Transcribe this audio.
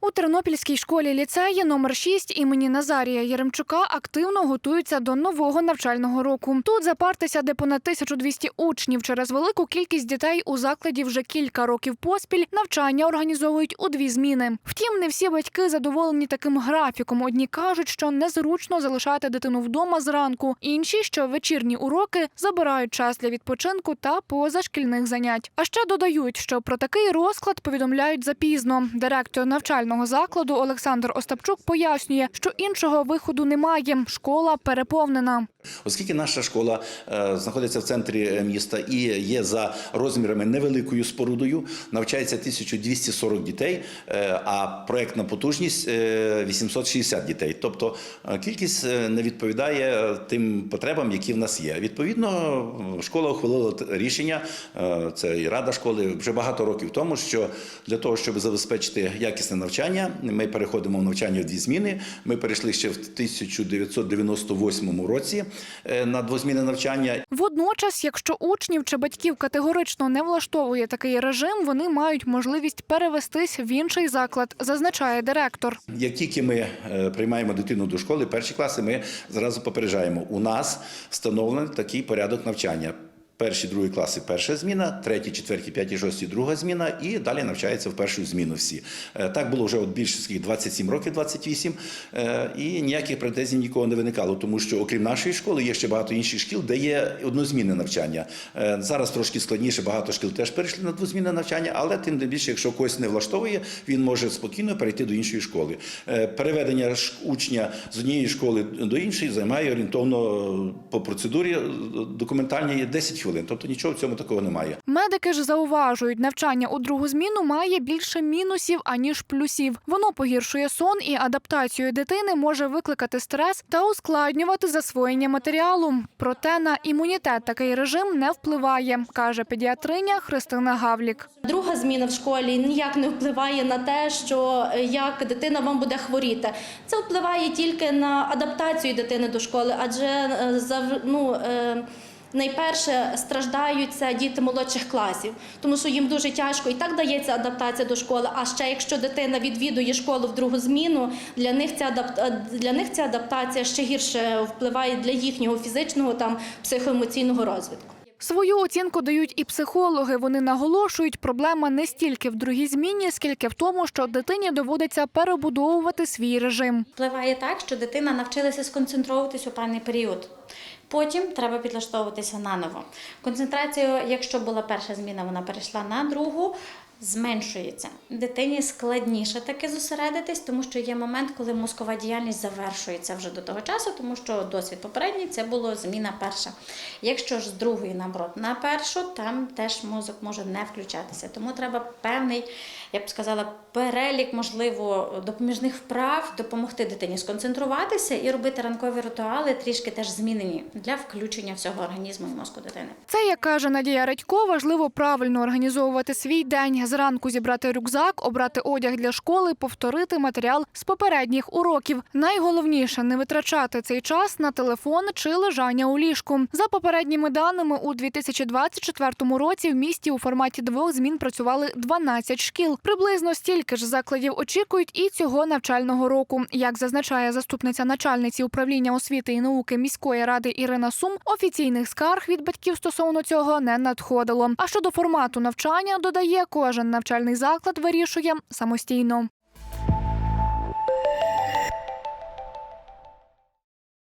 У Тернопільській школі ліцеї номер 6 імені Назарія Яремчука активно готуються до нового навчального року. Тут запарти сяде понад 1200 учнів. Через велику кількість дітей у закладі вже кілька років поспіль навчання організовують у дві зміни. Втім, не всі батьки задоволені таким графіком. Одні кажуть, що незручно залишати дитину вдома зранку. Інші, що вечірні уроки забирають час для відпочинку та позашкільних занять. А ще додають, що про такий розклад повідомляють запізно. Директор навчального закладу Олександр Остапчук пояснює, що іншого виходу немає. Школа переповнена. Оскільки наша школа е, знаходиться в центрі е, міста і є за розмірами невеликою спорудою, навчається 1240 дітей, е, а проектна потужність е, 860 дітей. Тобто кількість не відповідає тим потребам, які в нас є. Відповідно, школа ухвалила рішення, це і рада школи вже багато років тому, що для того, щоб забезпечити якісне навчання, ми переходимо в навчання в дві зміни. Ми перейшли ще в 1998 році на двозмінне навчання. Водночас, якщо учнів чи батьків категорично не влаштовує такий режим, вони мають можливість перевестись в інший заклад, зазначає директор. Як тільки ми е, приймаємо дитину до школи, перші класи, ми зразу попереджаємо. У нас встановлений такий порядок навчання. Перші, другі класи перша зміна, треті, четверті, п'яті, шості друга зміна, і далі навчаються в першу зміну всі. Е, Так було вже от більше скільки, 27 років, 28, е, і ніяких претензій нікого не виникало, тому що окрім нашої школи є ще багато інших шкіл, де є однозмінне навчання. Е, Зараз трошки складніше, багато шкіл теж перейшли на двозмінне навчання, але тим не більше, якщо когось не влаштовує, він може спокійно перейти до іншої школи. Переведення учня з однієї школи до іншої займає орієнтовно по процедурі документальній 10 хвилин. Тобто нічого в цьому такого немає. Медики ж зауважують, навчання у другу зміну має більше мінусів аніж плюсів. Воно погіршує сон і адаптацію дитини може викликати стрес та ускладнювати засвоєння матеріалу. Проте на імунітет такий режим не впливає, каже педіатриня Христина Гавлік. Друга зміна в школі ніяк не впливає на те, що е, як дитина вам буде хворіти. Це впливає тільки на адаптацію дитини до школи, адже е, зав- ну, е, найперше страждають це діти молодших класів, тому що їм дуже тяжко і так дається адаптація до школи. А ще якщо дитина відвідує школу в другу зміну, для них ця е, для них ця адаптація ще гірше впливає для їхнього фізичного там психоемоційного розвитку. Свою оцінку дають і психологи. Вони наголошують, проблема не стільки в другій зміні, скільки в тому, що дитині доводиться перебудовувати свій режим. впливає так, що дитина навчилася сконцентровуватись у певний період. Потім треба підлаштовуватися наново. Концентрація, якщо була перша зміна, вона перейшла на другу, зменшується. Дитині складніше таки зосередитись, тому що є момент, коли мозкова діяльність завершується вже до того часу, тому що досвід попередній це було зміна перша. Якщо ж з другої наоборот на першу, там теж мозок може не включатися. Тому треба певний, я б сказала, перелік, можливо, допоміжних вправ допомогти дитині сконцентруватися і робити ранкові ритуали трішки теж змінені для включення всього організму і мозку дитини. Це, як каже Надія Радько, важливо правильно організовувати свій день. Зранку зібрати рюкзак, обрати одяг для школи, повторити матеріал з попередніх уроків. Найголовніше не витрачати цей час на телефон чи лежання у ліжку. За попередніми даними, у 2024 році в місті у форматі двох змін працювали 12 шкіл. Приблизно стільки ж закладів очікують і цього навчального року. Як зазначає заступниця начальниці управління освіти і науки міської ради Ірина Сум, офіційних скарг від батьків стосовно цього не надходило. А щодо формату навчання, додає, кожен навчальний заклад вирішує самостійно.